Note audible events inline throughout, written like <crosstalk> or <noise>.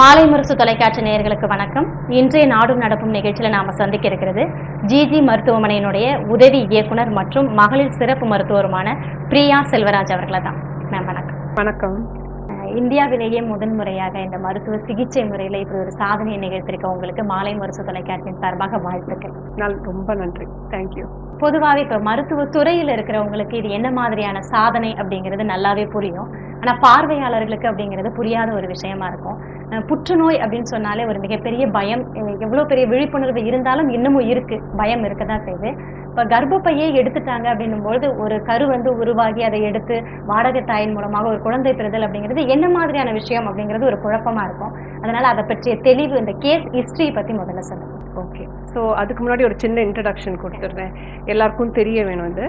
மாலை முரசு தொலைக்காட்சி நேயர்களுக்கு வணக்கம். இன்றைய நாடும் நடப்பும் நிகழ்ச்சியில நாம சந்திக்க இருக்கிறது ஜிஜி மருத்துவமனையினுடைய உதவி இயக்குனர் மற்றும் மகளிர் சிறப்பு மருத்துவருமான பிரியா செல்வராஜ் அவர்களை தான். மேம் வணக்கம். வணக்கம். இந்தியாவிலேயே முதன்முறையாக இந்த மருத்துவ சிகிச்சை முறையில இப்படி ஒரு சாதனையை நிகழ்த்திருக்க உங்களுக்கு மாலை முரசு தொலைக்காட்சியின் சார்பாக வாழ்த்துக்கள். ரொம்ப நன்றி. தேங்க்யூ பொதுவாகவே இப்போ மருத்துவ துறையில் இருக்கிறவங்களுக்கு இது என்ன மாதிரியான சாதனை அப்படிங்கிறது நல்லாவே புரியும். ஆனால் பார்வையாளர்களுக்கு அப்படிங்கிறது புரியாத ஒரு விஷயமா இருக்கும். புற்றுநோய் அப்படின்னு சொன்னாலே ஒரு மிகப்பெரிய பயம். எவ்வளோ பெரிய விழிப்புணர்வு இருந்தாலும் இன்னமும் இருக்கு. பயம் இருக்க தான் செய்யுது. இப்போ கர்ப்பப்பையே எடுத்துட்டாங்க அப்படின்னும்பொழுது ஒரு கரு வந்து உருவாகி அதை எடுத்து வாடகை தாயின் மூலமாக ஒரு குழந்தை பெறுதல் அப்படிங்கிறது என்ன மாதிரியான விஷயம் அப்படிங்கிறது ஒரு குழப்பமா இருக்கும். அதனால அதை பற்றிய தெளிவு இந்த கேஸ் ஹிஸ்டரி பற்றி முதல்ல சொல்லுங்க. ஓகே ஸோ அதுக்கு முன்னாடி ஒரு சின்ன இன்ட்ரடக்ஷன் கொடுத்துட்றேன். எல்லாருக்கும் தெரிய வேணும் இது.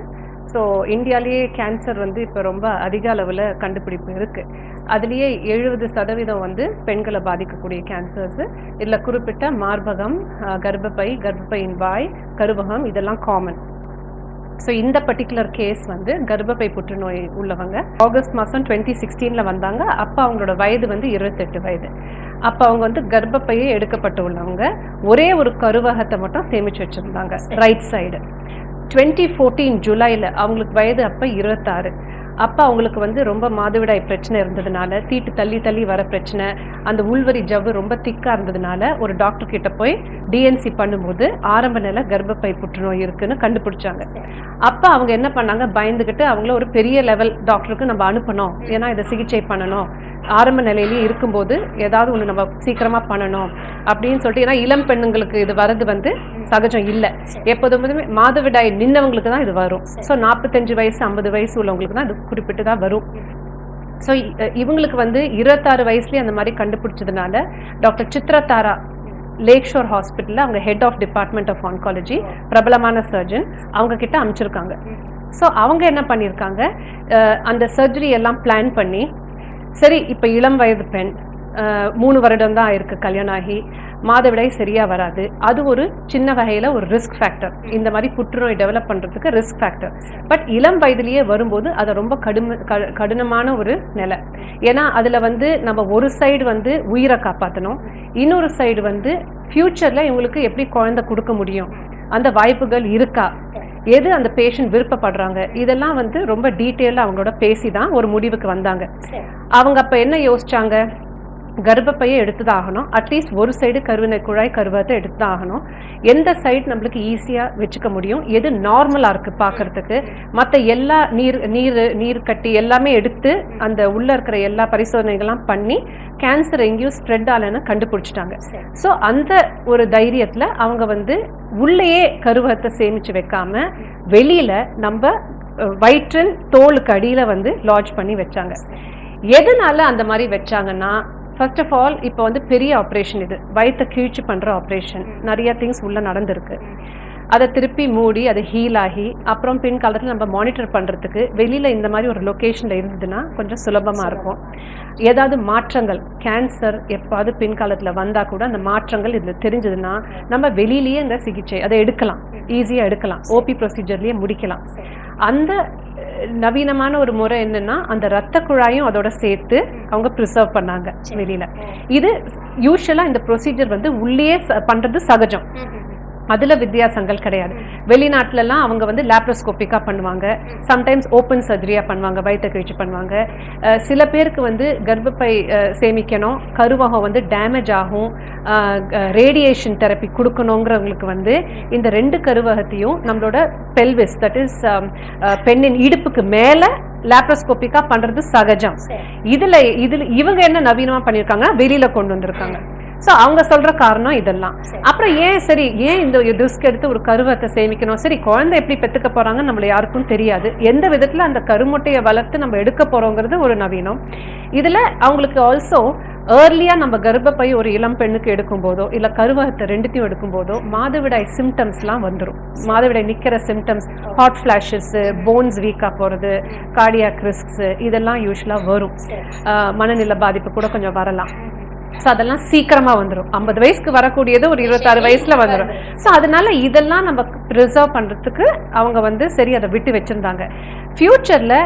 ஸோ இந்தியாலேயே கேன்சர் வந்து இப்போ ரொம்ப அதிக அளவில் கண்டுபிடிப்பு இருக்குது அதுலேயே எழுபது சதவீதம் வந்து பெண்களை பாதிக்கக்கூடிய கேன்சர்ஸு இதில் குறிப்பிட்ட மார்பகம் கர்ப்பப்பை கர்ப்பப்பையின் வாய் கருவகம் இதெல்லாம் காமன் ஸோ இந்த பர்டிகுலர் கேஸ் வந்து கர்ப்பப்பை புற்றுநோய் உள்ளவங்க ஆகஸ்ட் மாதம் டுவெண்ட்டி சிக்ஸ்டீனில் வந்தாங்க. அப்போ அவங்களோட வயது வந்து இருபத்தெட்டு வயது. அப்போ அவங்க வந்து கர்ப்பப்பையே எடுக்கப்பட்டு உள்ளவங்க. ஒரே ஒரு கருவகத்தை மட்டும் சேமித்து வச்சுருந்தாங்க. ரைட் சைடு டுவெண்ட்டி ஃபோர்டீன் ஜூலையில் அவங்களுக்கு வயது அப்போ இருபத்தாறு. அப்போ அவங்களுக்கு வந்து ரொம்ப மாதவிடாய் பிரச்சனை இருந்ததுனால தீட்டு தள்ளி தள்ளி வர பிரச்சனை அந்த உள்வரி ஜவ்வு ரொம்ப திக்காக இருந்ததுனால ஒரு டாக்டர் கிட்ட போய் டிஎன்சி பண்ணும்போது ஆரம்ப நிலை கர்ப்பப்பை புற்றுநோய் இருக்குன்னு கண்டுபிடிச்சாங்க. அப்போ அவங்க என்ன பண்ணாங்க? பயந்துக்கிட்டு அவங்கள ஒரு பெரிய லெவல் டாக்டருக்கு நம்ம அனுப்பணும். ஏன்னா இதை சிகிச்சை பண்ணணும். ஆரம்ப நிலையிலேயே இருக்கும்போது ஏதாவது ஒன்று நம்ம சீக்கிரமாக பண்ணணும் அப்படின்னு சொல்லிட்டு ஏன்னா இளம் பெண்ணுங்களுக்கு இது வரது வந்து சகஜம் இல்லை. எப்போதுமே மாதவிடாய் நின்னவங்களுக்கு தான் இது வரும். ஸோ நாற்பத்தஞ்சு வயசு ஐம்பது வயசு உள்ளவங்களுக்கு தான் இது குறிப்பிட்டு தான் வரும். ஸோ இவங்களுக்கு வந்து இருபத்தாறு வயசுலேயே அந்த மாதிரி கண்டுபிடிச்சதுனால doctor Chitra Tara lake shore ஹாஸ்பிட்டலில் அவங்க head of department of oncology பிரபலமான சர்ஜன் அவங்க கிட்ட அமைச்சிருக்காங்க. ஸோ அவங்க என்ன பண்ணியிருக்காங்க அந்த சர்ஜரி எல்லாம் பிளான் பண்ணி சரி இப்போ இளம் வயது பெண் மூணு வருடம் தான் ஆயிருக்கு கல்யாணம் ஆகி மாதவிடாய் சரியாக வராது. அது ஒரு சின்ன வகையில் ஒரு ரிஸ்க் ஃபேக்டர் இந்த மாதிரி புற்றுநோய் டெவலப் பண்ணுறதுக்கு ரிஸ்க் ஃபேக்டர் பட் இளம் வயதிலேயே வரும்போது அதை ரொம்ப கடும கடினமான ஒரு நிலை. ஏன்னா அதில் வந்து நம்ம ஒரு சைடு வந்து உயிரை காப்பாற்றணும் இன்னொரு சைடு வந்து ஃப்யூச்சரில் இவங்களுக்கு எப்படி குழந்தை கொடுக்க முடியும்? அந்த வாய்ப்புகள் இருக்கா? எது அந்த பேஷண்ட் விருப்பப்படுறாங்க? இதெல்லாம் வந்து ரொம்ப டீட்டெயிலாக அவங்களோட பேசி தான் ஒரு முடிவுக்கு வந்தாங்க. அவங்க அப்போ என்ன யோசிச்சாங்க? கர்ப்பப்பையை எடுத்துதாகணும். அட்லீஸ்ட் ஒரு சைடு கருவினை குழாய் கருவத்தை எடுத்துதாகணும். எந்த சைடு நம்மளுக்கு ஈஸியாக வச்சுக்க முடியும்? எது நார்மலாக இருக்குது பார்க்குறதுக்கு? மற்ற எல்லா நீர் நீர் நீர் கட்டி எல்லாமே எடுத்து அந்த உள்ளே இருக்கிற எல்லா பரிசோதனைகள்லாம் பண்ணி கேன்சர் எங்கேயும் ஸ்ப்ரெட் ஆகலைன்னு கண்டுபிடிச்சிட்டாங்க. ஸோ அந்த ஒரு தைரியத்தில் அவங்க வந்து உள்ளேயே கருவத்தை சேமித்து வைக்காம வெளியில் நம்ம வயிற்றில் வயிற்றின் தோலுக்கு அடியில் வந்து லாட்ஜ் பண்ணி வச்சாங்க. எதனால அந்த மாதிரி வச்சாங்கன்னா ஃபர்ஸ்ட் ஆஃப் ஆல் இப்போ வந்து பெரிய ஆப்ரேஷன் இது. வயிற்றை கிழிச்சு பண்ற ஆப்ரேஷன் நிறைய திங்ஸ் உள்ள நடந்திருக்கு. அதை திருப்பி மூடி அது ஹீல் ஆகி அப்புறம் பின் காலத்தில் நம்ம மானிட்டர் பண்றதுக்கு வெளியில இந்த மாதிரி ஒரு லொகேஷன்ல இருந்ததுன்னா கொஞ்சம் சுலபமா இருக்கும். ஏதாவது மாற்றங்கள் கேன்சர் எப்பாவது பின் காலத்துல வந்தா கூட அந்த மாற்றங்கள் இதுல தெரிஞ்சதுன்னா நம்ம வெளியிலேயே இந்த சிகிச்சை அதை எடுக்கலாம். ஈஸியா எடுக்கலாம். ஓபி ப்ரொசீஜர்லயே முடிக்கலாம். அந்த நவீனமான ஒரு முறை என்னன்னா அந்த ரத்த குழாயும் அதோட சேர்த்து அவங்க ப்ரிசர்வ் பண்ணாங்க வெளியில. இது யூஸ்வலா இந்த ப்ரொசீஜர் வந்து உள்ளே பண்றது சகஜம். அதுல வித்தியாசங்கள் கிடையாது. வெளிநாட்டுல எல்லாம் அவங்க வந்து லேப்ரோஸ்கோபிக்கா பண்ணுவாங்க. சம்டைம்ஸ் ஓப்பன் சர்ஜரியா பண்ணுவாங்க வயிற்று கழிச்சு பண்ணுவாங்க சில பேருக்கு வந்து கர்ப்பப்பை சேமிக்கணும் கருவகம் வந்து டேமேஜ் ஆகும் ரேடியேஷன் தெரப்பி கொடுக்கணுங்கிறவங்களுக்கு வந்து இந்த ரெண்டு கருவகத்தையும் நம்மளோட பெல்விஸ் தட் இஸ் பெண்ணின் இடுப்புக்கு மேல லேப்ரோஸ்கோபிக்கா பண்றது சகஜம். இதுல இதுல இவங்க என்ன நவீனமா பண்ணிருக்காங்கன்னா வெளியில கொண்டு வந்திருக்காங்க. சோ அவங்க சொல்ற காரணம் இதெல்லாம். அப்புறம் ஏன் சரி ஏன் இந்த ரிஸ்க் எடுத்து ஒரு கருவத்தை சேமிக்கணும்? சரி குழந்தை எப்படி பெத்துக்க போறாங்கன்னு நம்மள யாருக்கும் தெரியாது. எந்த விதத்துல அந்த கருமுட்டையை வளர்த்து நம்ம எடுக்க போறோங்கிறது ஒரு நவீனம். இதுல அவங்களுக்கு ஆல்சோ ஏர்லியா நம்ம கர்ப்பப்பை ஒரு இளம் பெண்ணுக்கு எடுக்கும் போதோ இல்ல கருவகத்தை ரெண்டுத்தையும் எடுக்கும் போதோ மாதவிடாய் சிம்டம்ஸ்லாம் வந்துரும். மாதவிடாய் நிக்கிற சிம்டம்ஸ் ஹாட் ஃபிளாஷஸ் போன்ஸ் வீக்கா போறது கார்டியாக் ரிஸ்க்ஸ் இதெல்லாம் யூஸ்வலா வரும். மனநிலை பாதிப்பு கூட கொஞ்சம் வரலாம். ஸோ அதெல்லாம் சீக்கிரமா வந்துடும் ஐம்பது வயசுக்கு வரக்கூடியது ஒரு இருபத்தாறு வயசுல வந்துடும் ஸோ அதனால இதெல்லாம் நம்ம ப்ரிசர்வ் பண்றதுக்கு அவங்க வந்து சரி அதை விட்டு வச்சிருந்தாங்க. ஃபியூச்சர்ல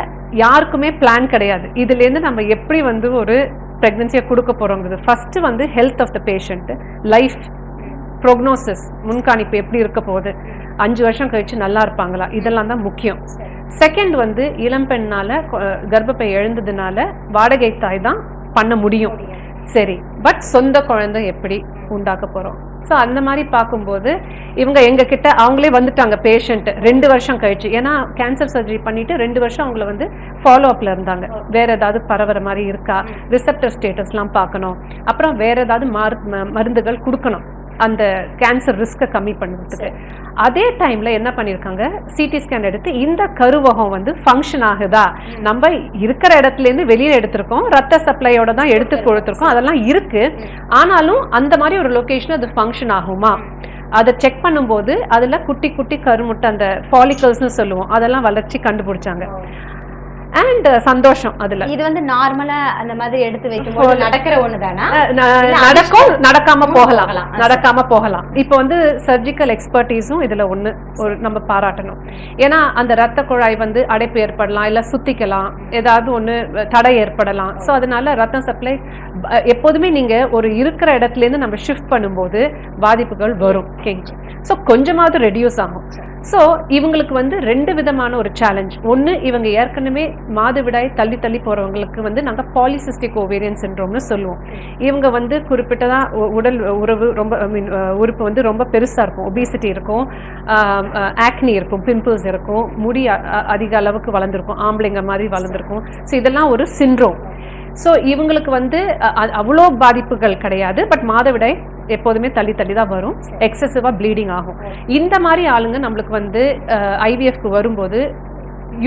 யாருக்குமே பிளான் கிடையாது. இதுல இருந்து நம்ம எப்படி வந்து ஒரு ப்ரெக்னென்சியை கொடுக்க போகிறோங்கிறது ஃபர்ஸ்ட் வந்து health of the patient life prognosis முன்காணிப்பு எப்படி இருக்க போகுது. அஞ்சு வருஷம் கழிச்சு நல்லா இருப்பாங்களா? இதெல்லாம் தான் முக்கியம். செகண்ட் வந்து இளம்பெண்ணால கர்ப்பப்பை எழுந்ததுனால வாடகை தாய் தான் பண்ண முடியும். சரி பட் சொந்த குழந்தை எப்படி உண்டாக்க போறோம்? ஸோ அந்த மாதிரி பார்க்கும்போது இவங்க எங்க கிட்ட அவங்களே வந்துட்டாங்க பேஷண்ட் ரெண்டு வருஷம் கழிச்சு. ஏன்னா கேன்சர் சர்ஜரி பண்ணிட்டு ரெண்டு வருஷம் அவங்கள வந்து ஃபாலோ அப்பில் இருந்தாங்க. வேற ஏதாவது பரவுற மாதிரி இருக்கா? ரிசப்டர் ஸ்டேட்டஸ்லாம் பார்க்கணும். அப்புறம் வேற ஏதாவது மருந்துகள் கொடுக்கணும். அந்த கேன்சர் ரிஸ்க்கை கம்மி பண்ணுறதுக்கு அதே டைமில் என்ன பண்ணியிருக்காங்க சிடி ஸ்கேன் எடுத்து இந்த கருவகம் வந்து ஃபங்க்ஷன் ஆகுதா? நம்ம இருக்கிற இடத்துல இருந்து எடுத்திருக்கோம். ரத்த சப்ளையோட தான் எடுத்து கொடுத்துருக்கோம். அதெல்லாம் இருக்குது ஆனாலும் அந்த மாதிரி ஒரு லொக்கேஷன் அது ஃபங்க்ஷன் ஆகுமா? அதை செக் பண்ணும்போது அதில் குட்டி குட்டி கருமுட்டை அந்த ஃபாலிக்கல்ஸ்னு சொல்லுவோம். அதெல்லாம் வளர்ச்சி கண்டுபிடிச்சாங்க. அண்ட் சந்தோஷம் அதுல. இது வந்து நார்மலா அந்த மாதிரி எடுத்து வைக்கும்போது நடக்கிற ஒண்ணுதானா? நடக்கும் நடக்காம போகலாம். நடக்காம போகலாம். இப்போ வந்து சர்ஜிக்கல் எக்ஸ்பர்டீஸும் இதுல ஒண்ணு ஒரு நம்ம பாராட்டணும். ஏன்னா அந்த ரத்த குழாய் வந்து அடைப்பு ஏற்படலாம் இல்ல சுத்திக்கலாம் ஏதாவது ஒண்ணு தடை ஏற்படலாம். சோ அதனால ரத்தம் சப்ளை எப்போதுமே நீங்க ஒரு இருக்கிற இடத்துல இருந்து நம்ம ஷிஃப்ட் பண்ணும்போது பாதிப்புகள் வரும். ஸோ கொஞ்சமாவது ரெடியூஸ் ஆகும். ஸோ இவங்களுக்கு வந்து ரெண்டு விதமான ஒரு சேலஞ்ச் ஒன்று இவங்க ஏற்கனவே மாதவிடாய் தள்ளி தள்ளி போகிறவங்களுக்கு வந்து நாங்கள் பாலிசிஸ்டிக் ஓவேரியன் சின்ரோம்னு சொல்லுவோம். இவங்க வந்து குறிப்பிட்டதாக உடல் உறவு ரொம்ப ஐ மீன் உறுப்பு வந்து ரொம்ப பெருசாக இருக்கும். ஒபிசிட்டி இருக்கும். ஆக்னி இருக்கும். பிம்பிள்ஸ் இருக்கும். முடி அ- அதிக அளவுக்கு வளர்ந்துருக்கும். ஆம்பளைங்க மாதிரி வளர்ந்துருக்கும். ஸோ இதெல்லாம் ஒரு சின்ரோம் ஸோ இவங்களுக்கு வந்து அவ்வளோ பாதிப்புகள் கிடையாது. பட் மாதவிடாய் எப்போதுமே தள்ளி தள்ளி தான் வரும். எக்ஸசிவாக ப்ளீடிங் ஆகும். இந்த மாதிரி ஆளுங்க நம்மளுக்கு வந்து ஐவிஎஃப்க்கு வரும்போது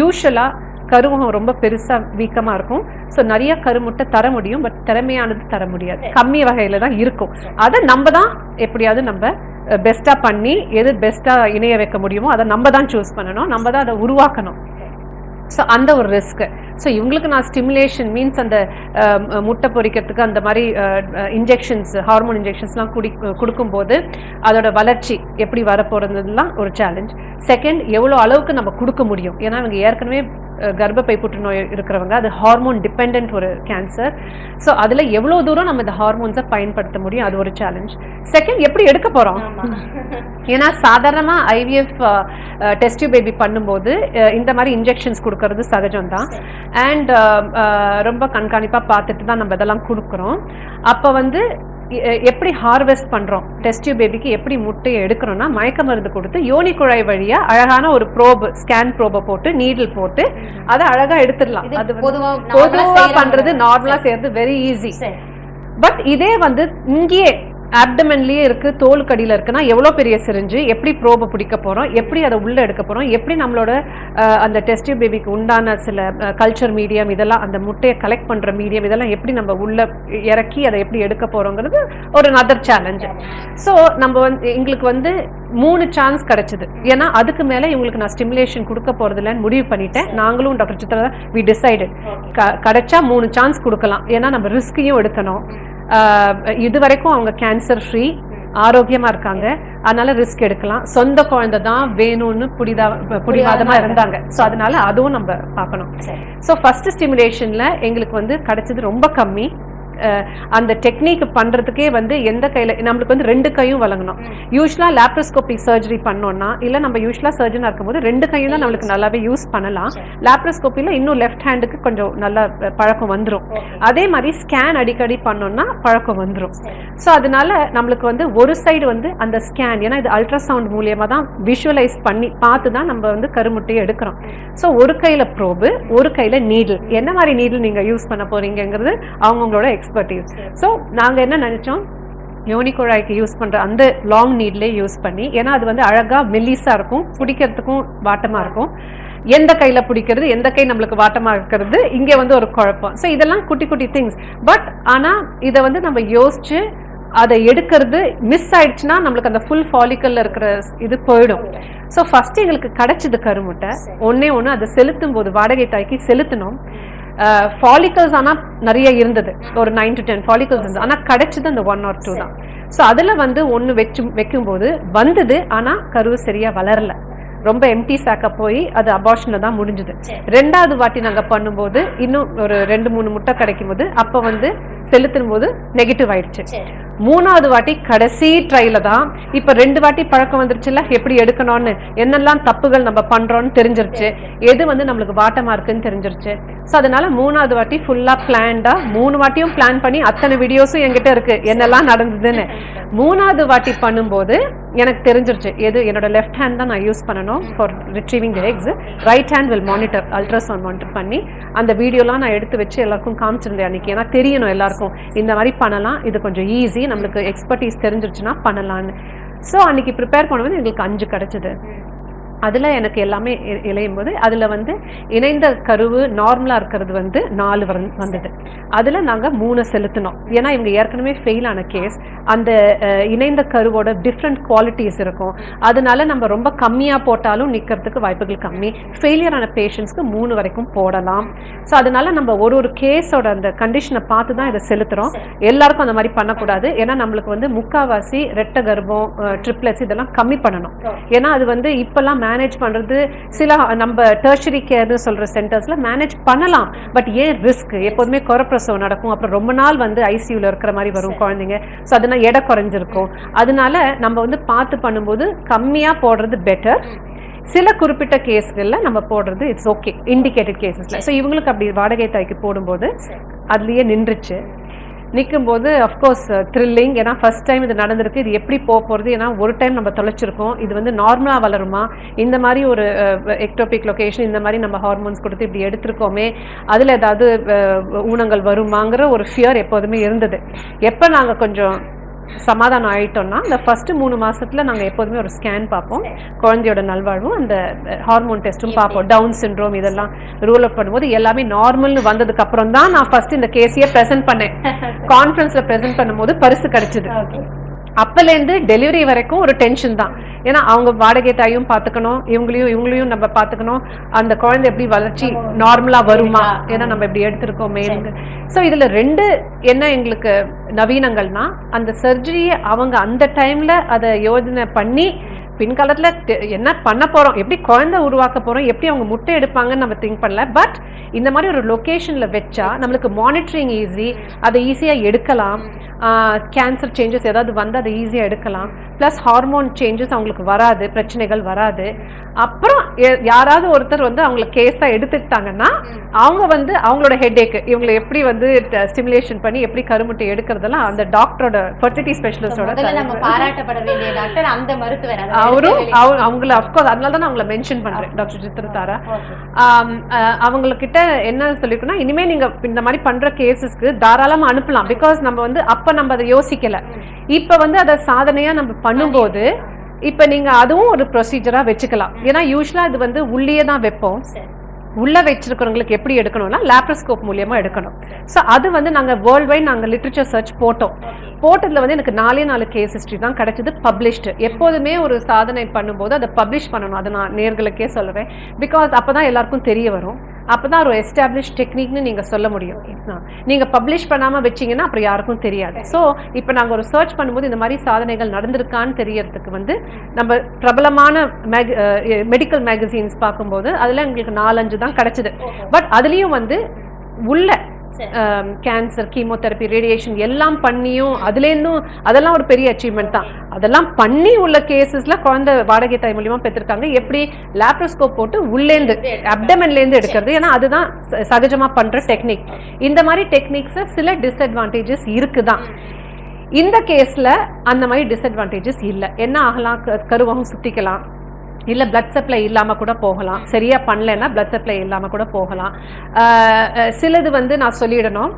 யூஸ்வலாக கருவகம் ரொம்ப பெருசாக வீக்கமாக இருக்கும். ஸோ நிறைய கருமுட்டை தர முடியும். பட் திறமையானது தர முடியாது. கம்மி வகையில தான் இருக்கும். அதை நம்ம தான் எப்படியாவது நம்ம பெஸ்ட்டாக பண்ணி எது பெஸ்ட்டாக இணைய வைக்க முடியுமோ அதை நம்ம தான் சூஸ் பண்ணணும். நம்ம தான் அதை உருவாக்கணும். ஸோ அந்த ஒரு ரிஸ்க்கு ஸோ இவங்களுக்கு நான் ஸ்டிமுலேஷன் மீன்ஸ் அந்த முட்டை பொரிக்கிறதுக்கு அந்த மாதிரி இன்ஜெக்ஷன்ஸ் ஹார்மோன் இன்ஜெக்ஷன்ஸ்லாம் குடி கொடுக்கும்போது அதோட வளர்ச்சி எப்படி வரப்போகிறதுலாம் ஒரு சேலஞ்ச் செகண்ட் எவ்வளோ அளவுக்கு நம்ம கொடுக்க முடியும்? ஏன்னா இவங்க ஏற்கனவே கர்ப்பப்பை புற்றுநோய் இருக்கிறவங்க அது ஹார்மோன் டிபெண்ட் ஒரு கேன்சர் ஸோ அதில் எவ்வளோ தூரம் நம்ம இந்த ஹார்மோன்ஸை பயன்படுத்த முடியும் அது ஒரு சேலஞ்ச் செகண்ட் எப்படி எடுக்க போகிறோம் <laughs> ஏன்னா சாதாரணமாக ஐவிஎஃப் டெஸ்ட் பேபி பண்ணும்போது இந்த மாதிரி இன்ஜெக்ஷன்ஸ் கொடுக்கறது சகஜம் தான் அண்ட் ரொம்ப கண்காணிப்பாக பார்த்துட்டு தான் நம்ம இதெல்லாம் கொடுக்குறோம். அப்போ வந்து எப்படி ஹார்வெஸ்ட் பண்றோம் டெஸ்ட் பேபிக்கு எப்படி முட்டையை எடுக்கிறோம்னா மயக்க மருந்து கொடுத்து யோனி குழாய் வழியா அழகான ஒரு ப்ரோப் ஸ்கேன் ப்ரோபை போட்டு நீடில் போட்டு அதை அழகா எடுத்துடலாம் அது வந்து பொதுவா பொதுவா நார்மலா செய்யற பண்றது ஒண்ணு. நார்மலா செய்யறது வெரி ஈஸி. பட் இதே வந்து இங்கேயே ஆப்டமென்லையே இருக்குது தோல் கடியில் இருக்குன்னா எவ்வளோ பெரிய சிரிஞ்சு எப்படி ப்ரோபை பிடிக்க போகிறோம் எப்படி அதை உள்ளே எடுக்க போகிறோம் எப்படி நம்மளோட அந்த டெஸ்ட் பேபிக்கு உண்டான சில கல்ச்சர் மீடியம் இதெல்லாம் அந்த முட்டையை கலெக்ட் பண்ணுற மீடியம் இதெல்லாம் எப்படி நம்ம உள்ளே இறக்கி அதை எப்படி எடுக்க போகிறோங்கிறது ஒரு நதர் சேலஞ்சு ஸோ நம்ம வந்து எங்களுக்கு வந்து மூணு சான்ஸ் கிடச்சிது. ஏன்னா அதுக்கு மேலே இவங்களுக்கு நான் ஸ்டிமுலேஷன் கொடுக்க போகிறதில்லன்னு முடிவு பண்ணிட்டேன். நாங்களும் டாக்டர் சித்ரா வி டிசைடட் கிடைச்சா மூணு சான்ஸ் கொடுக்கலாம். ஏன்னா நம்ம ரிஸ்கையும் எடுக்கணும். இது வரைக்கும் அவங்க கேன்சர் ஃப்ரீ ஆரோக்கியமா இருக்காங்க. அதனால ரிஸ்க் எடுக்கலாம். சொந்த குழந்தை தான் வேணும்னு புடிதா புடிவாதமா இருந்தாங்க. ஸோ அதனால அதுவும் நம்ம பார்க்கணும். ஸோ ஃபர்ஸ்ட் ஸ்டிமுலேஷன்ல எங்களுக்கு வந்து கிடைச்சது ரொம்ப கம்மி. அந்த டெக்னிக் பண்றதுக்கே வந்து எந்த கையில நம்மளுக்கு வந்து ரெண்டு கையும் வழங்கணும். யூஸ்வலா லாப்ரோஸ்கோபிக் சர்ஜரி பண்ணோம்னா இல்ல நம்ம யூஸ்வலா சர்ஜனா இருக்கும்போது ரெண்டு கையும் தான் நம்மளுக்கு நல்லாவே யூஸ் பண்ணலாம். லாப்ரோஸ்கோப்பில இன்னும் லெஃப்ட் ஹேண்டுக்கு கொஞ்சம் நல்லா பழக்கம் வந்துரும். அதே மாதிரி ஸ்கேன் அடிக்கடி பண்ணோம்னா பழக்கம் வந்துரும். ஸோ அதனால நம்மளுக்கு வந்து ஒரு சைடு வந்து அந்த ஸ்கேன் ஏன்னா இது அல்ட்ராசவுண்ட் மூலியமா தான் விஷுவலைஸ் பண்ணி பார்த்து தான் நம்ம வந்து கருமுட்டையை எடுக்கிறோம். ஸோ ஒரு கையில ப்ரோபு ஒரு கையில நீடில் என்ன மாதிரி நீடில் நீங்க யூஸ் பண்ண போறீங்கங்கிறது அவங்கவுங்களோட எக்ஸ்பர்டீஸ் ஸோ நாங்க என்ன நினைச்சோம்? யோனி குழாய்க்கு யூஸ் பண்ற அந்த லாங் நீட்லே யூஸ் பண்ணி ஏன்னா அது வந்து அழகா மெல்லிசா இருக்கும் பிடிக்கிறதுக்கும் வாட்டமா இருக்கும். எந்த கையில பிடிக்கிறது எந்த கை நம்மளுக்கு வாட்டமா இருக்கிறது இங்க வந்து ஒரு குழப்பம். ஸோ இதெல்லாம் குட்டி குட்டி திங்ஸ் பட் ஆனா இதை வந்து நம்ம யோசிச்சு அதை எடுக்கிறது மிஸ் ஆயிடுச்சுன்னா நம்மளுக்கு அந்த ஃபுல் ஃபாலிக்கல்ல இருக்கிற இது போயிடும். ஸோ ஃபர்ஸ்ட் எங்களுக்கு கிடைச்சது கருமுட்டை. ஒண்ணே ஒன்று அதை செலுத்தும் போது வாடகை தாய்க்கு செலுத்தணும் ஃபாலிக்கல்ஸ் ஆனா நிறைய இருந்தது. ஒரு நைன் டு டென் ஃபாலிக்கல்ஸ் இருந்தது. ஆனா கிடைச்சது அந்த ஒன் ஆர் டூ தான். ஸோ அதுல வந்து ஒன்று வச்சு வைக்கும்போது வந்தது ஆனா கரு சரியா வளரல. ரொம்ப எம்டி சாக்க போய் அது அபார்ஷன்ல தான் முடிஞ்சது. ரெண்டாவது வாட்டி நாங்க பண்ணும்போது இன்னும் ஒரு ரெண்டு மூணு முட்டை கிடைக்கும் போது அப்ப வந்து செலுத்தும் போது நெகட்டிவ் ஆயிடுச்சு மூணாவது வாட்டி கடைசி ட்ரைல தான் இப்ப ரெண்டு வாட்டி பழக்கம் வந்துருச்சுல்ல எப்படி எடுக்கணும்னு என்னெல்லாம் தப்புகள் நம்ம பண்றோம்னு தெரிஞ்சிருச்சு. எது வந்து நம்மளுக்கு வாட்டமா இருக்குன்னு தெரிஞ்சிருச்சு. ஸோ அதனால மூணாவது வாட்டி ஃபுல்லா பிளான்டா மூணு வாட்டியும் பிளான் பண்ணி அத்தனை வீடியோஸும் என்கிட்ட இருக்கு என்னெல்லாம் நடந்ததுன்னு. மூணாவது வாட்டி பண்ணும்போது எனக்கு தெரிஞ்சிருச்சு எது என்னோட லெஃப்ட் ஹேண்ட் தான் நான் யூஸ் பண்ணணும் for retrieving the eggs right hand will monitor ultrasound monitor பண்ணி அந்த வீடியோலாம் நான் எடுத்து வச்சு எல்லாருக்கும் காமிச்சிருந்தேன் அன்னைக்கு. ஏன்னா தெரியணும் எல்லாருக்கும். இந்த மாதிரி பண்ணலாம். இது கொஞ்சம் ஈஸி நம்மளுக்கு எக்ஸ்பர்டீஸ் தெரிஞ்சிருச்சுன்னா பண்ணலாம்னு. ஸோ அன்னைக்கு ப்ரிப்பேர் பண்ணும்போது எங்களுக்கு அஞ்சு கிடைச்சது. அதில் எனக்கு எல்லாமே இளையும் இழையும் போது அதில் வந்து இணைந்த கருவு நார்மலாக இருக்கிறது வந்து நாலு வந்து- வந்தது. அதில் நாங்கள் மூணு செலுத்தினோம். ஏன்னா இவங்க ஏற்கனவே ஃபெயில் ஆன கேஸ் அந்த இணைந்த கருவோட டிஃப்ரெண்ட் குவாலிட்டிஸ் இருக்கும். அதனால நம்ம ரொம்ப கம்மியாக போட்டாலும் நிற்கிறதுக்கு வாய்ப்புகள் கம்மி. ஃபெயிலியர் ஆன பேஷண்ட்ஸ்க்கு மூணு வரைக்கும் போடலாம். ஸோ அதனால நம்ம ஒரு ஒரு கேஸோட அந்த கண்டிஷனை பார்த்து தான் இதை செலுத்துகிறோம் எல்லாருக்கும் அந்த மாதிரி பண்ணக்கூடாது. ஏன்னா நம்மளுக்கு வந்து முக்காவாசி ரெட்டை கர்ப்பம் ட்ரிப்ளெட்ஸ் இதெல்லாம் கம்மி பண்ணணும். ஏன்னா அது வந்து இப்போல்லாம் மேனேஜ் பண்றது சில நம்ம டெர்ஷரி கேர்னு சொல்ற சென்டர்ஸ்ல மேனேஜ் பண்ணலாம். பட் ஏன் ரிஸ்க் எப்போதுமே குறப்பிரசவம் நடக்கும். அப்புறம் ரொம்ப நாள் வந்து ஐசியூல இருக்கிற மாதிரி வரும் குழந்தைங்க. ஸோ அதனால எடை குறைஞ்சிருக்கும். அதனால நம்ம வந்து பார்த்து பண்ணும்போது கம்மியா போடுறது பெட்டர் சில குறிப்பிட்ட கேஸ்களில் நம்ம போடுறது இட்ஸ் ஓகே இண்டிகேட்டட் கேசஸ்ல ஸோ இவங்களுக்கு அப்படி வாடகை தாய்க்கு போடும்போது அதுலயே நின்றுச்சு. நிற்கும்போது அஃப்கோர்ஸ் த்ரில்லிங் ஏன்னா ஃபர்ஸ்ட் டைம் இது நடந்திருக்கு. இது எப்படி போக போகிறது ஏன்னா ஒரு டைம் நம்ம தொலைச்சிருக்கோம். இது வந்து நார்மலாக வளருமா? இந்த மாதிரி ஒரு uh, எக்டோபிக் லொக்கேஷன் இந்த மாதிரி நம்ம ஹார்மோன்ஸ் கொடுத்து இப்படி எடுத்திருக்கோமே அதில் ஏதாவது uh, ஊனங்கள் வருமாங்கிற ஒரு ஃபியர் எப்போதுமே இருந்தது. எப்போ நாங்கள் கொஞ்சம் சமாதானம் ஆயிட்டோம்னா இந்த ஃபர்ஸ்ட் மூணு மாசத்துல நாங்க எப்போதுமே ஒரு ஸ்கேன் பார்ப்போம். குழந்தையோட நல்வாழ்வும் அந்த ஹார்மோன் டெஸ்ட்டும் பார்ப்போம். டவுன் சிண்ட்ரோம் இதெல்லாம் ரூல் அப் பண்ணும்போது எல்லாமே நார்மல்னு வந்ததுக்கு அப்புறம் தான் நான் ஃபர்ஸ்ட் இந்த கேஸையே ப்ரெசென்ட் பண்ணேன். <laughs> கான்ஃபரன்ஸ்ல ப்ரெசென்ட் பண்ணும்போது பரிசு கிடைச்சது. அப்பலேருந்து டெலிவரி வரைக்கும் ஒரு டென்ஷன் தான். ஏன்னா அவங்க வாடகை தாயும் பார்த்துக்கணும் இவங்களையும் இவங்களையும் நம்ம பார்த்துக்கணும். அந்த குழந்தை எப்படி வளர்ச்சி நார்மலா வருமா? ஏன்னா நம்ம இப்படி எடுத்திருக்கோமே ஸோ இதுல ரெண்டு என்ன எங்களுக்கு நவீனங்கள்னா அந்த சர்ஜரியை அவங்க அந்த டைம்ல அதை யோஜனை பண்ணி பின்காலத்துல என்ன பண்ண போறோம்? எப்படி குழந்தை உருவாக்க போறோம்? எப்படி அவங்க முட்டை எடுப்பாங்கன்னு நம்ம திங்க் பண்ணல. பட் இந்த மாதிரி ஒரு லொகேஷன்ல வச்சா நம்மளுக்கு மானிட்டரிங் ஈஸி அதை ஈஸியா எடுக்கலாம். கேன்சர் சேஞ்சஸ் ஏதாவது வந்து அதை ஈஸியா எடுக்கலாம். ப்ளஸ் ஹார்மோன் சேஞ்சஸ் அவங்களுக்கு வராது பிரச்சனைகள் வராது. அப்புறம் யாராவது ஒருத்தர் வந்து அவங்கள கேஸா எடுத்துக்கிட்டாங்கன்னா அவங்க வந்து அவங்களோட ஹெட்ஏக் இவங்களை எப்படி வந்து ஸ்டிமுலேஷன் பண்ணி எப்படி கருமுட்டை எடுக்கிறதெல்லாம் அந்த டாக்டரோட ஃபர்டிலிட்டி ஸ்பெஷலிஸ்டோட முதல்ல நம்ம பாராட்டப்பட வேண்டிய டாக்டர் அந்த மருத்துவர் அவரும் அவங்கள அஃப்கோர்ஸ் அதனால தான் அவங்கள மென்ஷன் பண்றேன் டாக்டர் சித்திரதாரா அவங்கக்கிட்ட என்ன சொல்லிருக்கோம்னா இனிமே நீங்க இந்த மாதிரி பண்ற கேசஸ்க்கு தாராளமா அனுப்பலாம். பிகாஸ் நம்ம வந்து அப்ப நம்ம அதை யோசிக்கல. இப்ப வந்து அதை சாதனையா நம்ம பண்ணும்போது இப்ப நீங்க அதுவும் ஒரு ப்ரொசீஜரா வச்சுக்கலாம். ஏன்னா யூஸ்வலா இது வந்து உள்ளே தான் வைப்போம். உள்ள வச்சிருக்கிறவங்களுக்கு எப்படி எடுக்கணும்னா லேப்ரோஸ்கோப் மூலியமா எடுக்கணும். ஸோ அது வந்து நாங்க வேர்ல்ட் வைட் நாங்க லிட்ரேச்சர் சர்ச் போட்டோம். போட்டதுல வந்து எனக்கு நாலே நாலு கேஸ் ஹிஸ்ட்ரி தான் கிடைச்சது பப்ளிஷ்டு எப்போதுமே ஒரு சாதனை பண்ணும்போது அதை பப்ளிஷ் பண்ணணும். அதை நான் நேர்களுக்கே சொல்லுவேன். பிகாஸ் அப்பதான் எல்லாருக்கும் தெரிய வரும். அப்பதான் ஒரு எஸ்டாப்ளிஷ் டெக்னிக்னு நீங்க சொல்ல முடியும் ஆ. நீங்க பப்ளிஷ் பண்ணாம வச்சீங்கன்னா அப்புறம் யாருக்கும் தெரியாது ஸோ இப்போ நாங்க ஒரு சர்ச் பண்ணும்போது இந்த மாதிரி சாதனைகள் நடந்திருக்கான்னு தெரியறதுக்கு வந்து நம்ம பிரபலமான மெடிக்கல் மேகசின்ஸ் பார்க்கும்போது அதுல எங்களுக்கு நாலஞ்சு தான் கிடைச்சது பட் அதுலயும் வந்து உள்ள. கேன்சர் கீமோதெரப்பி ரேடியேஷன் எல்லாம் பண்ணியும் அதுலேருந்தும் அதெல்லாம் ஒரு பெரிய அச்சீவ்மெண்ட் தான். அதெல்லாம் பண்ணி உள்ள கேசஸ்ல குழந்தை வாடகை தாய் மூலியமா பெற்றிருக்காங்க. எப்படி? லேப்ரோஸ்கோப் போட்டு உள்ளேந்து அப்டமன்லேருந்து எடுக்கிறது. ஏன்னா அதுதான் சகஜமா பண்ற டெக்னிக் இந்த மாதிரி டெக்னிக்ஸ் சில டிஸ்அட்வான்டேஜஸ் இருக்குதான். இந்த கேஸ்ல அந்த மாதிரி டிஸ்அட்வான்டேஜஸ் இல்ல. என்ன ஆகலாம்? கருவகம் சுத்திக்கலாம். இல்லை பிளட் சப்ளை இல்லாமல் கூட போகலாம். சரியா பண்ணலைன்னா பிளட் சப்ளை இல்லாமல் கூட போகலாம். சிலது வந்து நான் சொல்லிடணும்.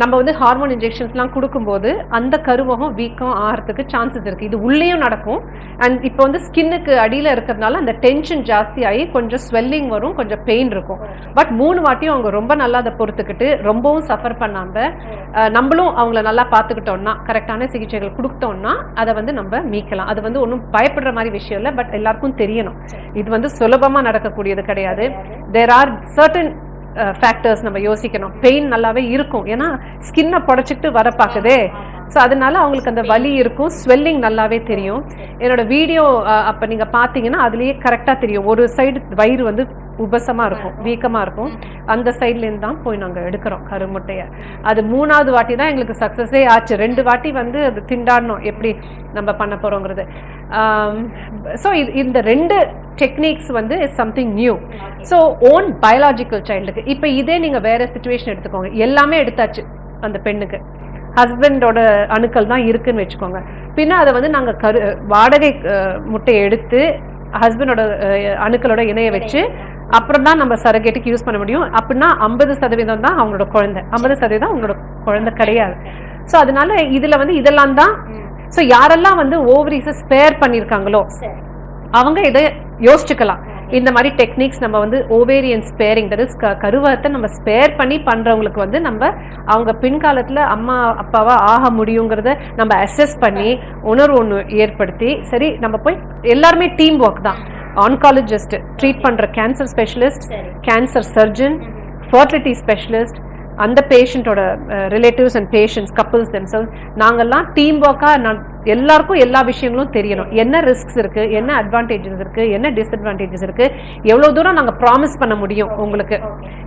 நம்ம வந்து ஹார்மோன் இன்ஜெக்ஷன்ஸ்லாம் கொடுக்கும்போது அந்த கருவகம் வீக்கம் ஆகிறதுக்கு சான்சஸ் இருக்குது இது உள்ளேயும் நடக்கும். அண்ட் இப்போ வந்து ஸ்கின்னுக்கு அடியில் இருக்கிறதுனால அந்த டென்ஷன் ஜாஸ்தி ஆகி கொஞ்சம் ஸ்வெல்லிங் வரும் கொஞ்சம் பெயின் இருக்கும். பட் மூணு வாட்டியும் அவங்க ரொம்ப நல்லா அதை பொறுத்துக்கிட்டு ரொம்பவும் சஃபர் பண்ணாம நம்மளும் அவங்கள நல்லா பார்த்துக்கிட்டோம்னா கரெக்டான சிகிச்சைகள் கொடுத்தோம்னா அதை வந்து நம்ம மீக்கலாம் அது வந்து ஒன்றும் பயப்படுற மாதிரி விஷயம் இல்லை பட் எல்லாருக்கும் தெரியணும். இது வந்து சுலபமாக நடக்கக்கூடியது கிடையாது. தேர் ஆர் சர்டன் ஃபேக்டர்ஸ் நம்ம யோசிக்கணும். பெயின் நல்லாவே இருக்கும். ஏன்னா ஸ்கின்னை புடச்சிக்கிட்டு வர பார்க்குதே. ஸோ அதனால அவங்களுக்கு அந்த வலி இருக்கும். ஸ்வெல்லிங் நல்லாவே தெரியும். என்னோட வீடியோ அப்போ நீங்கள் பார்த்தீங்கன்னா அதுலேயே கரெக்டாக தெரியும். ஒரு சைடு வயிறு வந்து உபசமாக இருக்கும் வீக்கமாக இருக்கும். அந்த சைட்லேருந்து தான் போய் நாங்கள் எடுக்கிறோம் கருமுட்டையை. அது மூணாவது வாட்டி தான் எங்களுக்கு சக்ஸஸே ஆச்சு. ரெண்டு வாட்டி வந்து அது திண்டாடணும் எப்படி நம்ம பண்ண போகிறோங்கிறது ஸோ இது இந்த ரெண்டு டெக்னிக்ஸ் வந்து is something new so own biological சைல்டுக்கு இப்போ இதே நீங்கள் வேறு சுச்சுவேஷன் எடுத்துக்கோங்க. எல்லாமே எடுத்தாச்சு அந்த பெண்ணுக்கு. ஹஸ்பண்டோட அணுக்கள் தான் இருக்குன்னு வச்சுக்கோங்க. பின்ன அதை வந்து நாங்கள் கரு வாடகை முட்டையை எடுத்து ஹஸ்பண்டோட அணுக்களோட இணைய வச்சு அப்புறம் தான் நம்ம சரகேட்டுக்கு யூஸ் பண்ண முடியும். அப்படின்னா ஐம்பது சதவீதம் தான் அவங்களோட குழந்தை. ஐம்பது சதவீதம் அவங்களோட குழந்தை கிடையாது. ஸோ அதனால இதுல வந்து இதெல்லாம் தான் ஸோ யாரெல்லாம் வந்து ஓவரிஸை ஸ்பேர் பண்ணியிருக்காங்களோ அவங்க இதை யோசிச்சுக்கலாம். இந்த மாதிரி டெக்னிக்ஸ் நம்ம வந்து ஓவேரியன் ஸ்பேரிங் தட் இஸ் கருவத்தை நம்ம ஸ்பேர் பண்ணி பண்றவங்களுக்கு வந்து நம்ம அவங்க பின்காலத்துல அம்மா அப்பாவா ஆக முடியுங்கிறத நம்ம அசஸ் பண்ணி உணர்வு ஒன்று ஏற்படுத்தி சரி நம்ம போய் எல்லாருமே டீம் ஒர்க் தான். ஆன்காலஜிஸ்ட் ட்ரீட் பண்ற கேன்சர் ஸ்பெஷலிஸ்ட் சரி. கேன்சர் சர்ஜன் ஃபர்டிலிட்டி ஸ்பெஷலிஸ்ட் அந்த பேஷண்ட்டோட relatives and patients couples themselves நாங்கெல்லாம் டீம் ஒர்க்காக எல்லாருக்கும் எல்லா விஷயங்களும் தெரியணும். என்ன ரிஸ்க்ஸ் இருக்கு? என்ன அட்வான்டேஜஸ் இருக்கு? என்ன டிஸ்அட்வான்டேஜஸ் இருக்கு? எவ்வளவு தூரம் நாங்க ப்ராமிஸ் பண்ண முடியும் உங்களுக்கு?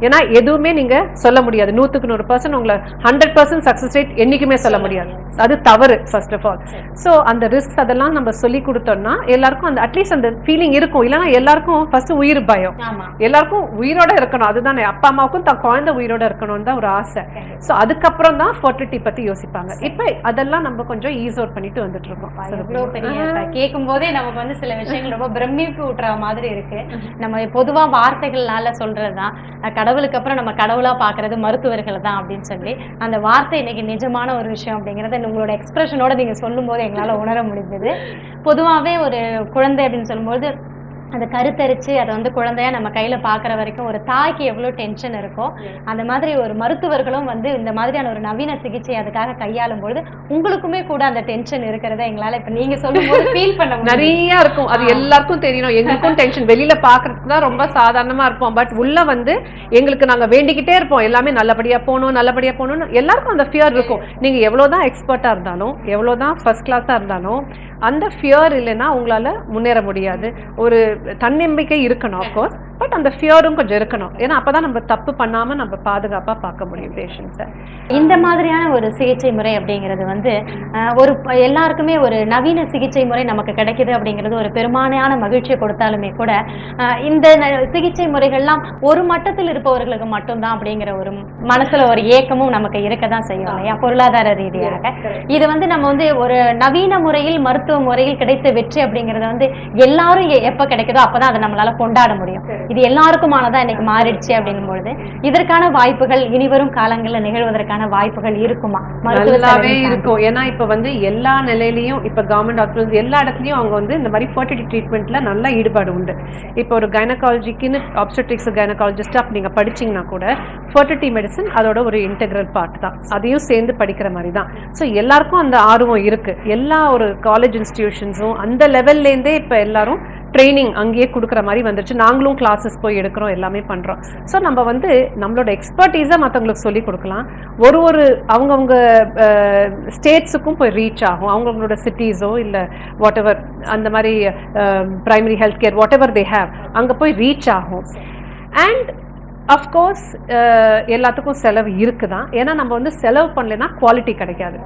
ஏன்னா எதுவுமே நீங்க சொல்ல முடியாது. நூத்துக்கு நூறு பர்சன்ட் உங்களை ஹண்ட்ரட் பர்சன்ட் சக்சஸ் ரேட் என்னைக்குமே சொல்ல முடியாது. அது தவறு ஃபர்ஸ்ட் ஆஃப் ஆல் ஸோ அந்த ரிஸ்க்ஸ் அதெல்லாம் நம்ம சொல்லி கொடுத்தோம்னா எல்லாருக்கும் அந்த அட்லீஸ்ட் அந்த ஃபீலிங் இருக்கும். இல்லைன்னா எல்லாருக்கும் ஃபர்ஸ்ட் உயிர் பயம். எல்லாருக்கும் உயிரோட இருக்கணும். அதுதானே. அப்பா அம்மாவுக்கும் தன் குழந்தை உயிரோட இருக்கணும்னு தான் ஒரு ஆசை. ஸோ அதுக்கப்புறம் தான் ஃபர்டிலிட்டி பத்தி யோசிப்பாங்க. இப்போ அதெல்லாம் நம்ம கொஞ்சம் ஈஸ் அவுட் பண்ணிட்டு வந்துட்டு இருக்கோம் கேட்கும் போதே நமக்கு வந்து சில விஷயங்கள் ரொம்ப பிரமிப்பு ஊட்டுற மாதிரி இருக்கு. நம்ம பொதுவா வார்த்தைகள்னால சொல்றதுதான். கடவுளுக்கு அப்புறம் நம்ம கடவுளா பாக்குறது மருத்துவர்கள் தான் அப்படின்னு சொல்லி அந்த வார்த்தை இன்னைக்கு நிஜமான ஒரு விஷயம் அப்படிங்கறத உங்களோட எக்ஸ்பிரஷனோட நீங்க சொல்லும் போது எங்களால உணர முடிஞ்சது. பொதுவாவே ஒரு குழந்தை அப்படின்னு சொல்லும்போது அந்த கருத்தரிச்சு அதை வந்து குழந்தையா நம்ம கையில பாக்குற வரைக்கும் ஒரு தாய்க்கு எவ்வளவு டென்ஷன் இருக்கோ அந்த மாதிரி ஒரு மருத்துவர்களும் வந்து இந்த மாதிரியான ஒரு நவீன சிகிச்சை அதுக்காக கையாளும் பொழுது உங்களுக்குமே கூட அந்த டென்ஷன் இருக்கிறத எங்களால இப்ப நீங்க சொல்லும் போது ஃபீல் பண்ண நிறைய இருக்கும். அது எல்லாருக்கும் தெரியணும். எங்களுக்கும் டென்ஷன் வெளியில பாக்குறதுக்கு தான் ரொம்ப சாதாரணமா இருப்போம். பட் உள்ள வந்து எங்களுக்கு நாங்க வேண்டிக்கிட்டே இருப்போம். எல்லாமே நல்லபடியா போகணும் நல்லபடியா போகணும்னு. எல்லாருக்கும் அந்த ஃபியர் இருக்கும். நீங்க எவ்வளவுதான் எக்ஸ்பர்ட்டா இருந்தாலும் எவ்வளவுதான் ஃபர்ஸ்ட் கிளாஸா இருந்தாலும் அந்த ஃபியர் இல்லைன்னா உங்களால முன்னேற முடியாது. ஒரு தன்னம்பிக்கை இருக்கணும் ஆஃப்கோர்ஸ் பட் அந்த ஃபியரும் கொஞ்சம் இருக்கணும். ஏன்னா அப்பதான் நம்ம தப்பு பண்ணாம நம்ம பாதுகாப்பா பார்க்க முடியும் பேஷண்ட்ஸை இந்த மாதிரியான ஒரு சிகிச்சை முறை அப்படிங்கிறது வந்து ஒரு எல்லாருக்குமே ஒரு நவீன சிகிச்சை முறை நமக்கு கிடைக்குது அப்படிங்கிறது ஒரு பெரும்பாலான மகிழ்ச்சியை கொடுத்தாலுமே கூட இந்த சிகிச்சை முறைகள்லாம் ஒரு மட்டத்தில் இருப்பவர்களுக்கு மட்டும்தான் அப்படிங்கிற ஒரு மனசுல ஒரு ஏக்கமும் நமக்கு இருக்க தான் செய்யும் இல்லையா? பொருளாதார ரீதியாக. இது வந்து நம்ம வந்து ஒரு நவீன முறையில் மருத்துவ முறையில் கிடைத்த வெற்றி அப்படிங்கறது வந்து எல்லாரும் எப்ப கிடைக்குதோ அப்பதான் அதை நம்மளால கொண்டாட முடியும். இது எல்லாருக்குமானதா இன்னைக்கு மாறிடுச்சு அப்படிங்கும் பொழுது இதற்கான வாய்ப்புகள் இனிவரும் காலங்கள்ல நிகழ்வதற்கான வாய்ப்புகள் இருக்குமா? நல்லாவே இருக்கும். ஏன்னா இப்ப வந்து எல்லா நிலையிலயும் இப்ப கவர்மெண்ட் ஹாஸ்பிட்டல்ஸ் எல்லா இடத்துலயும் அவங்க வந்து இந்த மாதிரி ஃபர்டிலிட்டி ட்ரீட்மெண்ட்ல நல்ல ஈடுபாடு உண்டு. இப்போ ஒரு கைனகாலஜிக்குன்னு ஆப்ஸ்டெட்ரிக்ஸ் கைனகாலஜிஸ்ட் அப்படி நீங்க படிச்சீங்கன்னா கூட ஃபர்டிலிட்டி மெடிசன் அதோட ஒரு இன்டெக்ரல் பார்ட் தான். அதையும் சேர்ந்து படிக்கிற மாதிரி தான். ஸோ எல்லாருக்கும் அந்த ஆர்வம் இருக்கு. எல்லா ஒரு காலேஜ் இன்ஸ்டிடியூஷன்ஸும் அந்த லெவல்லேருந்தே இப்போ எல்லாரும் ட்ரைனிங் அங்கேயே கொடுக்குற மாதிரி வந்துருச்சு. நாங்களும் கிளாஸஸ் போய் எடுக்கிறோம் எல்லாமே பண்ணுறோம் ஸோ நம்ம வந்து நம்மளோட எக்ஸ்பர்டீஸை மற்றவங்களுக்கு சொல்லி கொடுக்கலாம். ஒரு ஒரு அவங்கவுங்க ஸ்டேட்ஸுக்கும் போய் ரீச் ஆகும். அவங்கவுங்களோட சிட்டிஸோ இல்லை வாட் எவர் அந்த மாதிரி primary health care whatever they have அங்கே போய் ரீச் ஆகும். அண்ட் அஃப்கோர்ஸ் எல்லாத்துக்கும் செலவு இருக்குதான். ஏன்னா நம்ம வந்து செலவு பண்ணலைன்னா குவாலிட்டி கிடைக்காது.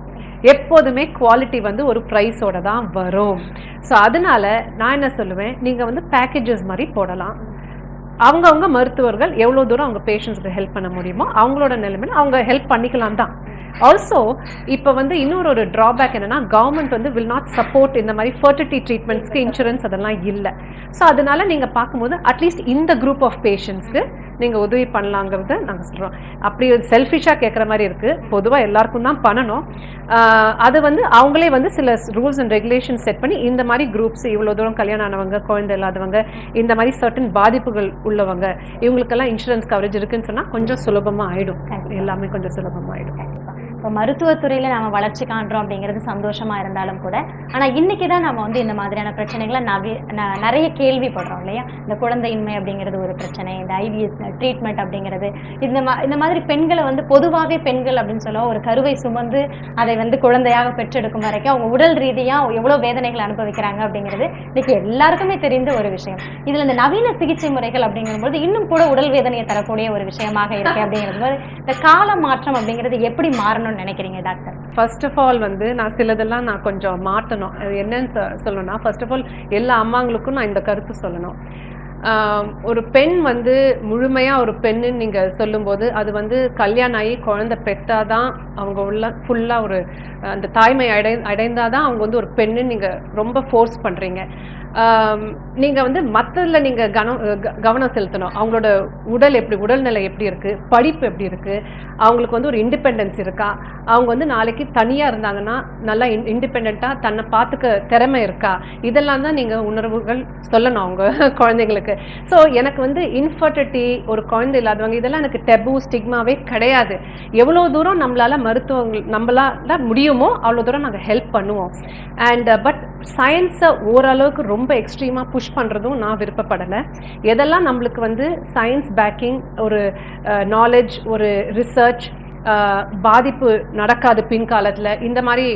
எப்போதுமே குவாலிட்டி வந்து ஒரு ப்ரைஸோட தான் வரும். ஸோ அதனால நான் என்ன சொல்லுவேன்? நீங்கள் வந்து பேக்கேஜஸ் மாதிரி போடலாம். அவங்கவுங்க மருத்துவர்கள் எவ்வளோ தூரம் அவங்க பேஷண்ட்ஸ்க்கு ஹெல்ப் பண்ண முடியுமோ அவங்களோட நிலைமையில அவங்க ஹெல்ப் பண்ணிக்கலாம் தான். ஆல்சோ இப்போ வந்து இன்னொரு ஒரு ட்ராபேக் என்னன்னா கவர்மெண்ட் வந்து வில் நாட் சப்போர்ட் இந்த மாதிரி ஃபர்டிலிட்டி ட்ரீட்மெண்ட்ஸ்க்கு இன்சூரன்ஸ் அதெல்லாம் இல்லை. ஸோ அதனால நீங்கள் பார்க்கும்போது அட்லீஸ்ட் இந்த குரூப் ஆஃப் பேஷண்ட்ஸ்க்கு நீங்கள் உதவி பண்ணலாங்கிறத நாங்கள் சொல்கிறோம் அப்படி செல்ஃபிஷாக கேட்குற மாதிரி இருக்குது பொதுவாக எல்லாருக்கும் தான் பண்ணணும். அது வந்து அவங்களே வந்து சில ரூல்ஸ் அண்ட் ரெகுலேஷன் செட் பண்ணி இந்த மாதிரி குரூப்ஸ் இவ்வளோ தூரம் கல்யாணம் ஆனவங்க குழந்தை இல்லாதவங்க இந்த மாதிரி சர்டன் பாதிப்புகள் உள்ளவங்க இவங்களுக்கெல்லாம் இன்சூரன்ஸ் கவரேஜ் இருக்குன்னு சொன்னால் கொஞ்சம் சுலபமாக ஆயிடும். எல்லாமே கொஞ்சம் சுலபமாக ஆயிடும் இப்போ மருத்துவத்துறையில் நம்ம வளர்ச்சி காண்றோம் அப்படிங்கிறது சந்தோஷமா இருந்தாலும் கூட ஆனால் இன்னைக்கு தான் நம்ம வந்து இந்த மாதிரியான பிரச்சனைகளை நவி நிறைய கேள்விப்படுறோம் இல்லையா? இந்த குழந்தையின்மை அப்படிங்கிறது ஒரு பிரச்சனை இந்த ஐவிஎஸ் ட்ரீட்மெண்ட் அப்படிங்கிறது இந்த மா இந்த மாதிரி பெண்களை வந்து பொதுவாகவே பெண்கள் அப்படின்னு சொல்ல ஒரு கருவை சுமந்து அதை வந்து குழந்தையாக பெற்றெடுக்கும் வரைக்கும் அவங்க உடல் ரீதியாக எவ்வளோ வேதனைகள் அனுபவிக்கிறாங்க அப்படிங்கிறது இன்றைக்கி எல்லாருக்குமே தெரிந்த ஒரு விஷயம். இதில் இந்த நவீன சிகிச்சை முறைகள் அப்படிங்கும்போது இன்னும் கூட உடல் வேதனையை தரக்கூடிய ஒரு விஷயமாக இருக்கு அப்படிங்கிறது இந்த கால மாற்றம் அப்படிங்கிறது எப்படி மாறணும் பண்ணணும்னு நினைக்கிறீங்க டாக்டர்? ஃபர்ஸ்ட் ஆஃப் ஆல் வந்து நான் சிலதெல்லாம் நான் கொஞ்சம் மாற்றணும் என்னன்னு சொ- சொல்லணும்னா ஃபர்ஸ்ட் ஆஃப் ஆல் எல்லா அம்மாங்களுக்கும் நான் இந்த கருத்து சொல்லணும். ஒரு பெண் வந்து முழுமையாக ஒரு பெண்ணுன்னு நீங்கள் சொல்லும்போது அது வந்து கல்யாணம் ஆகி குழந்தை பெற்றாதான் அவங்க உள்ள ஃபுல்லாக ஒரு அந்த தாய்மை அடை அடைந்தால் தான் அவங்க வந்து ஒரு பெண்ணுன்னு நீங்கள் ரொம்ப ஃபோர்ஸ் பண்ணுறீங்க நீங்கள் வந்து மற்றதில் நீங்கள் கனம் க- கவனம் செலுத்தணும். அவங்களோட உடல் எப்படி உடல்நிலை எப்படி இருக்குது படிப்பு எப்படி இருக்குது அவங்களுக்கு வந்து ஒரு இண்டிபெண்டன்ஸ் இருக்கா அவங்க வந்து நாளைக்கு தனியாக இருந்தாங்கன்னா நல்லா இன் இண்டிபெண்ட்டாக தன்னை பார்த்துக்க திறமை இருக்கா இதெல்லாம் தான் நீங்கள் உணர்வுகள் சொல்லணும் அவங்க <laughs> குழந்தைங்களுக்கு. ஸோ எனக்கு வந்து இன்ஃபர்டிலிட்டி ஒரு குழந்தை இல்லாதவங்க இதெல்லாம் எனக்கு டெபு ஸ்டிக்மாவே கிடையாது. எவ்வளோ தூரம் நம்மளால் மருத்துவங்கள் நம்மளால் முடியுமோ அவ்வளோ தூரம் நாங்கள் ஹெல்ப் பண்ணுவோம். அண்ட் பட் சயின்ஸை ஓரளவுக்கு ரொம்ப எக்ஸ்ட்ரீமாக புஷ் பண்ணுறதும் நான் விருப்பப்படலை. எதெல்லாம் நம்மளுக்கு வந்து சயின்ஸ் பேக்கிங் ஒரு நாலேஜ் ஒரு ரிசர்ச் பாதிப்பு நடக்காது பின்காலத்தில் இந்த மாதிரி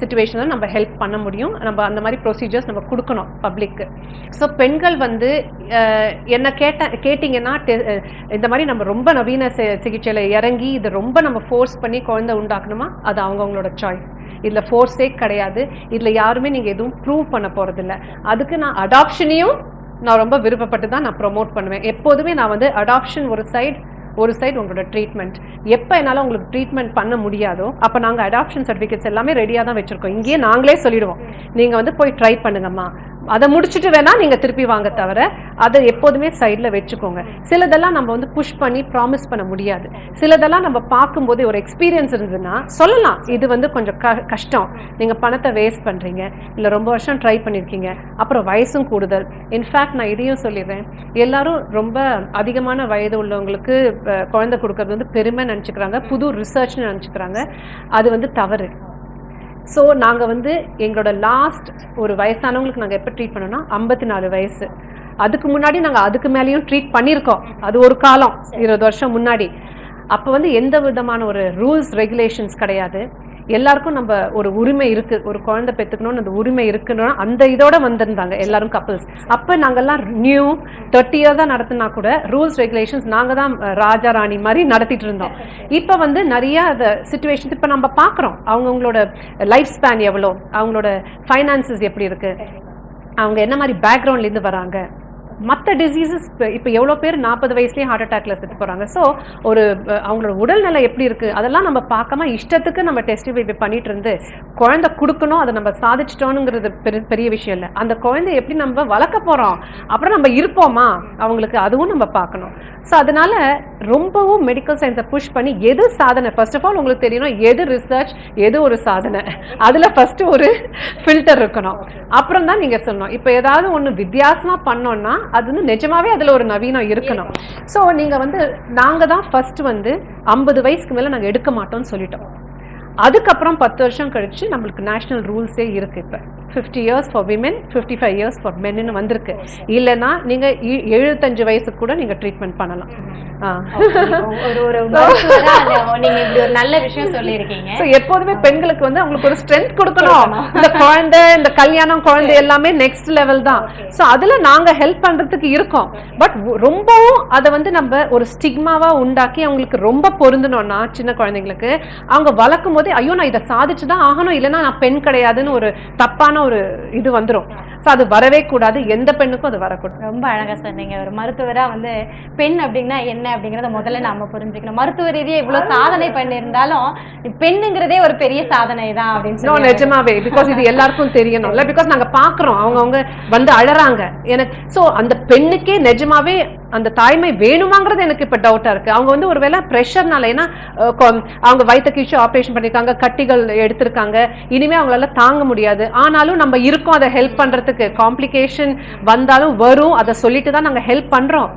சுச்சுவேஷனில் நம்ம ஹெல்ப் பண்ண முடியும். நம்ம அந்த மாதிரி ப்ரொசீஜர்ஸ் நம்ம கொடுக்கணும் பப்ளிக்கு ஸோ பெண்கள் வந்து என்ன கேட்ட கேட்டிங்கன்னா டெ- இந்த மாதிரி நம்ம ரொம்ப நவீன சிகிச்சையில் இறங்கி இதை ரொம்ப நம்ம ஃபோர்ஸ் பண்ணி குழந்தை உண்டாக்கணுமா? அது அவங்கவுங்களோட சாய்ஸ் இதில் ஃபோர்ஸே கிடையாது. இதில் யாருமே நீங்கள் எதுவும் ப்ரூவ் பண்ண போகிறதில்ல அதுக்கு நான் அடாப்ஷனையும் நான் ரொம்ப விருப்பப்பட்டு தான் நான் ப்ரொமோட் பண்ணுவேன். எப்போதுமே நான் வந்து அடாப்ஷன் ஒரு சைட் ஒரு சைடு உங்களோட ட்ரீட்மெண்ட் எப்போ என்னால் உங்களுக்கு ட்ரீட்மெண்ட் பண்ண முடியாதோ அப்போ நாங்கள் அடாப்ஷன் சர்டிஃபிகேட்ஸ் எல்லாமே ரெடியாக தான் வச்சுருக்கோம். இங்கேயே நாங்களே சொல்லிடுவோம். நீங்கள் வந்து போய் ட்ரை பண்ணுங்கம்மா. அதை முடிச்சுட்டு வேணா நீங்க திருப்பி வாங்க தவிர அதை எப்போதுமே சைடில் வச்சுக்கோங்க. சிலதெல்லாம் நம்ம வந்து புஷ் பண்ணி ப்ராமிஸ் பண்ண முடியாது. சிலதெல்லாம் நம்ம பார்க்கும்போது ஒரு எக்ஸ்பீரியன்ஸ் இருந்ததுன்னா சொல்லலாம். இது வந்து கொஞ்சம் க கஷ்டம். நீங்க பணத்தை வேஸ்ட் பண்றீங்க. இல்ல ரொம்ப வருஷம் ட்ரை பண்ணிருக்கீங்க. அப்புறம் வயசும் கூடுதல். இன்ஃபேக்ட் நான் இதையும் சொல்லிடுறேன். எல்லாரும் ரொம்ப அதிகமான வயது உள்ளவங்களுக்கு குழந்தை கொடுக்கறது வந்து பெருமை நினச்சிக்கிறாங்க. புது ரிசர்ச்னு நினச்சிக்கிறாங்க. அது வந்து தவறு. ஸோ நாங்கள் வந்து எங்களோட லாஸ்ட் ஒரு வயசானவங்களுக்கு நாங்கள் எப்போ ட்ரீட் பண்ணோம்னா ஐம்பத்தி நாலு வயசு. அதுக்கு முன்னாடி நாங்கள் அதுக்கு மேலேயும் ட்ரீட் பண்ணியிருக்கோம். அது ஒரு காலம் இருபது வருஷம் முன்னாடி. அப்போ வந்து எந்த விதமான ஒரு ரூல்ஸ் ரெகுலேஷன்ஸ் கிடையாது. எல்லாருக்கும் நம்ம ஒரு உரிமை இருக்கு. ஒரு குழந்தை பெற்றுக்கணும்னு அந்த உரிமை இருக்குன்னா அந்த இதோட வந்திருந்தாங்க எல்லாரும் கப்பல்ஸ் அப்போ நாங்கெல்லாம் நியூ தேர்ட்டி தான் நடத்தினா கூட ரூல்ஸ் ரெகுலேஷன்ஸ் நாங்கள் தான் ராஜா ராணி மாதிரி நடத்திட்டு இருந்தோம். இப்போ வந்து நிறைய அந்த சுச்சுவேஷன்ஸ் இப்போ நம்ம பார்க்குறோம் அவங்கவுங்களோட லைஃப் ஸ்பேன் எவ்வளோ? அவங்களோட ஃபைனான்சஸ் எப்படி இருக்கு? அவங்க என்ன மாதிரி பேக்ரவுண்ட்லேருந்து வராங்க? மற்ற டிசீசஸ் இப்போ எவ்வளோ பேர் நாற்பது வயசுலேயே ஹார்ட் அட்டாக்ல செத்து போகிறாங்க ஸோ ஒரு அவங்களோட அவங்களோட உடல்நிலை எப்படி இருக்குது அதெல்லாம் நம்ம பார்க்காம இஷ்டத்துக்கு நம்ம டெஸ்டிஃபை பண்ணிட்டு இருந்து குழந்தை கொடுக்கணும் அதை நம்ம சாதிச்சிட்டோனுங்கிறது பெரிய பெரிய விஷயம் இல்லை. அந்த குழந்தை எப்படி நம்ம வளர்க்க போகிறோம் அப்புறம் நம்ம இருப்போமா? அவங்களுக்கு அதுவும் நம்ம பார்க்கணும். ஸோ அதனால ரொம்பவும் மெடிக்கல் சயின்ஸை புஷ் பண்ணி எது சாதனை? ஃபர்ஸ்ட் ஆஃப் ஆல் உங்களுக்கு தெரியணும் எது ரிசர்ச் எது ஒரு சாதனை? அதில் ஃபஸ்ட்டு ஒரு ஃபில்டர் இருக்கணும். அப்புறம் தான் நீங்கள் சொல்லணும். இப்போ ஏதாவது ஒன்று வித்தியாசமாக பண்ணோன்னா அது வந்து நிஜமாவே அதில் ஒரு நவீனம் இருக்கணும். ஸோ நீங்கள் வந்து நாங்கள் தான் ஃபர்ஸ்ட் வந்து ஐம்பது வயசுக்கு மேலே நாங்கள் எடுக்க மாட்டோம்னு சொல்லிட்டோம். அதுக்கப்புறம் பத்து வருஷம் கழிச்சு நம்மளுக்கு நேஷனல் ரூல்ஸே இருக்கு இப்போ. Fifty years for women fifty five years for மென்னு வந்திருக்கு. இல்லைன்னா நீங்க இ- எழுபத்தஞ்சு வயசுக்கு கூட நீங்க ட்ரீட்மெண்ட் பண்ணலாம். எப்போதுமே பெண்களுக்கு வந்து அவங்களுக்கு ஒரு ஸ்ட்ரென்த் கொடுக்கணும். இந்த குழந்தை இந்த கல்யாணம் குழந்தை எல்லாமே நெக்ஸ்ட் லெவல் தான். சோ அதுல நாங்க ஹெல்ப் பண்றதுக்கு இருக்கோம். பட் ரொம்பவும் அதை வந்து நம்ம ஒரு ஸ்டிக்மாவா உண்டாக்கி அவங்களுக்கு ரொம்ப பொருந்தணும்னா சின்ன குழந்தைங்களுக்கு அவங்க வளர்க்கும் போதே ஐயோ நான் இதை சாதிச்சு தான் ஆகணும். இல்லைன்னா நான் பெண் கிடையாதுன்னு ஒரு தப்பான ஒரு இது வந்துரும். சோ அது வரவே கூடாது. எந்த பெண்ணுக்கும் அது வரக்கூடாது. ரொம்ப அழகா சொன்னீங்க. ஒரு மருத்துவரா வந்து பெண் அப்படின்னா என்ன அப்படிங்கறத முதல்ல நாம புரிஞ்சுக்கணும். மருத்துவ ரீதியா இவ்வளவு சாதனை பண்ணியிருந்தாலும் பெண்ணுங்கிறதே ஒரு பெரிய சாதனை தான் அப்படின்னு சொல்லி நிஜமாவே. பிகாஸ் இது எல்லாருக்கும் தெரியணும்ல. பிகாஸ் நாங்க பாக்குறோம் அவங்கவங்க வந்து அழறாங்க. எனக்கு சோ அந்த பெண்ணுக்கே நிஜமாவே அந்த தாய்மை வேணுமாங்கிறது எனக்கு இப்போ டவுட்டாக இருக்குது அவங்க வந்து ஒருவேளை ப்ரெஷர்னால ஏன்னா கொ- அவங்க வயிற்று கீழ்ச்சி ஆப்ரேஷன் பண்ணியிருக்காங்க கட்டிகள் எடுத்திருக்காங்க இனிமே அவங்களால தாங்க முடியாது. ஆனாலும் நம்ம இருக்கோம் அதை ஹெல்ப் பண்ணுறதுக்கு காம்ப்ளிகேஷன் வந்தாலும் வரும் அதை சொல்லிட்டு தான் நாங்கள் ஹெல்ப் பண்ணுறோம்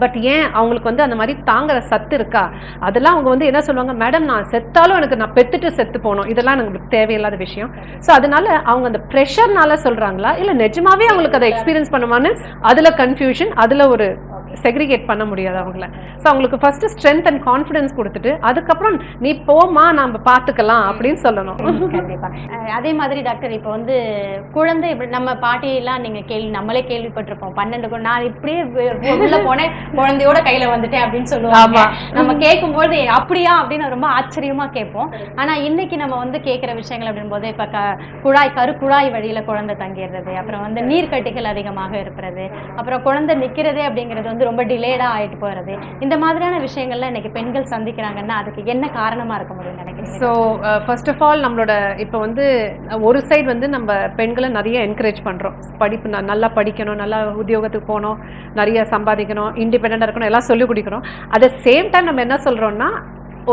பட் ஏன் அவங்களுக்கு வந்து அந்த மாதிரி தாங்குற சத்து இருக்கா? அதெல்லாம் அவங்க வந்து என்ன சொல்லுவாங்க? மேடம் நான் செத்தாலும் எனக்கு நான் பெத்துட்டு செத்து போகணும். இதெல்லாம் எனக்கு தேவையில்லாத விஷயம். ஸோ அதனால அவங்க அந்த ப்ரெஷர்னால சொல்றாங்களா? இல்லை நிஜமாவே அவங்களுக்கு அதை எக்ஸ்பீரியன்ஸ் பண்ணுவான்னு அதுல கன்ஃபியூஷன் அதுல ஒரு செக்ரிகேட் பண்ண முடியாது அவங்கள. ஸோ அவங்களுக்கு ஃபர்ஸ்ட் ஸ்ட்ரென்த் அண்ட் கான்ஃபிடன்ஸ் கொடுத்துட்டு அதுக்கப்புறம் நீ போமா நம்ம பார்த்துக்கலாம் அப்படின்னு சொல்லணும். கண்டிப்பாக அதே மாதிரி டாக்டர் இப்போ வந்து குழந்தை இப்படி நம்ம பாட்டியெல்லாம் நீங்கள் கேள்வி நம்மளே கேள்விப்பட்டிருப்போம். பன்னெண்டு நான் இப்படியே உள்ள போனேன். குழந்தையோட கையில வந்துட்டேன் அப்படின்னு சொல்லுவாங்க. நம்ம கேட்கும்போது அப்படியா? அப்படின்னு ரொம்ப ஆச்சரியமா கேட்போம். ஆனா இன்னைக்கு நம்ம வந்து கேட்கிற விஷயங்கள் அப்படின் போது இப்ப குழாய் கரு குழாய் வழியில குழந்தை தங்கிடுறது அப்புறம் வந்து நீர்க்கட்டிகள் அதிகமாக இருக்கிறது அப்புறம் குழந்தை நிக்கிறதே அப்படிங்கிறது வந்து ரொம்ப டிலேடா ஆயிட்டு போறது. இந்த மாதிரியான விஷயங்கள்லாம் இன்னைக்கு பெண்கள் சந்திக்கிறாங்கன்னா அதுக்கு என்ன காரணமா இருக்க முடியும் நினைக்கிறீங்க? ஸோ ஃபர்ஸ்ட் ஆஃப் ஆல் நம்மளோட இப்போ வந்து ஒரு சைடு வந்து நம்ம பெண்களை நிறைய என்கரேஜ் பண்ணுறோம் படிப்பு நல்லா படிக்கணும் நல்லா உத்தியோகத்துக்கு போகணும் நிறைய சம்பாதிக்கணும் இண்டிபெண்ட்டாக இருக்கணும் எல்லாம் சொல்லி கொடுக்குறோம். அட் த சேம் டைம் நம்ம என்ன சொல்கிறோம்னா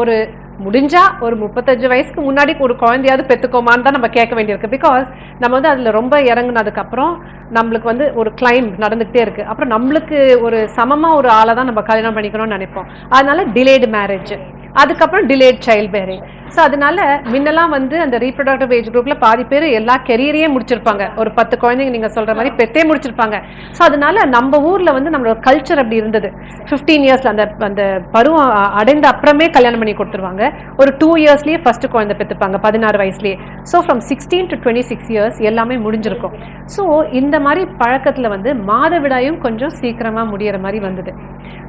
ஒரு முடிஞ்சா ஒரு முப்பத்தஞ்சு வயசுக்கு முன்னாடி ஒரு குழந்தையாவது பெற்றுக்கோமான்னு தான் நம்ம கேட்க வேண்டியிருக்கு. பிகாஸ் நம்ம வந்து அதில் ரொம்ப இறங்குனதுக்கப்புறம் நம்மளுக்கு வந்து ஒரு கிளைம் நடந்துகிட்டே இருக்கு. அப்புறம் நம்மளுக்கு ஒரு சமமாக ஒரு ஆளை தான் நம்ம கல்யாணம் பண்ணிக்கணும்னு நினைப்போம். அதனால டிலேடு மேரேஜ் அதுக்கப்புறம் டிலேட் சைல்ட் பேரிங் ஸோ அதனால முன்னெல்லாம் வந்து அந்த ரீப்ரொடக்டிவ் ஏஜ் குரூப்ல பாதி பேர் எல்லா கெரியரையே முடிச்சிருப்பாங்க. ஒரு பத்து குழந்தைங்க நீங்க சொல்ற மாதிரி பெத்தே முடிச்சிருப்பாங்க. ஸோ அதனால நம்ம ஊர்ல வந்து நம்மளோட கல்ச்சர் அப்படி இருந்தது. ஃபிஃப்டீன் இயர்ஸ்ல அந்த அந்த பருவம் அடைந்த அப்புறமே கல்யாணம் பண்ணி கொடுத்துருவாங்க. ஒரு டூ இயர்ஸ்லயே ஃபர்ஸ்ட் குழந்தை பெற்றுப்பாங்க பதினாறு வயசுலயே. So from sixteen to twenty six years எல்லாமே முடிஞ்சிருக்கும். ஸோ இந்த மாதிரி பழக்கத்தில் வந்து மாதவிடாயும் கொஞ்சம் சீக்கிரமாக முடிகிற மாதிரி வந்தது.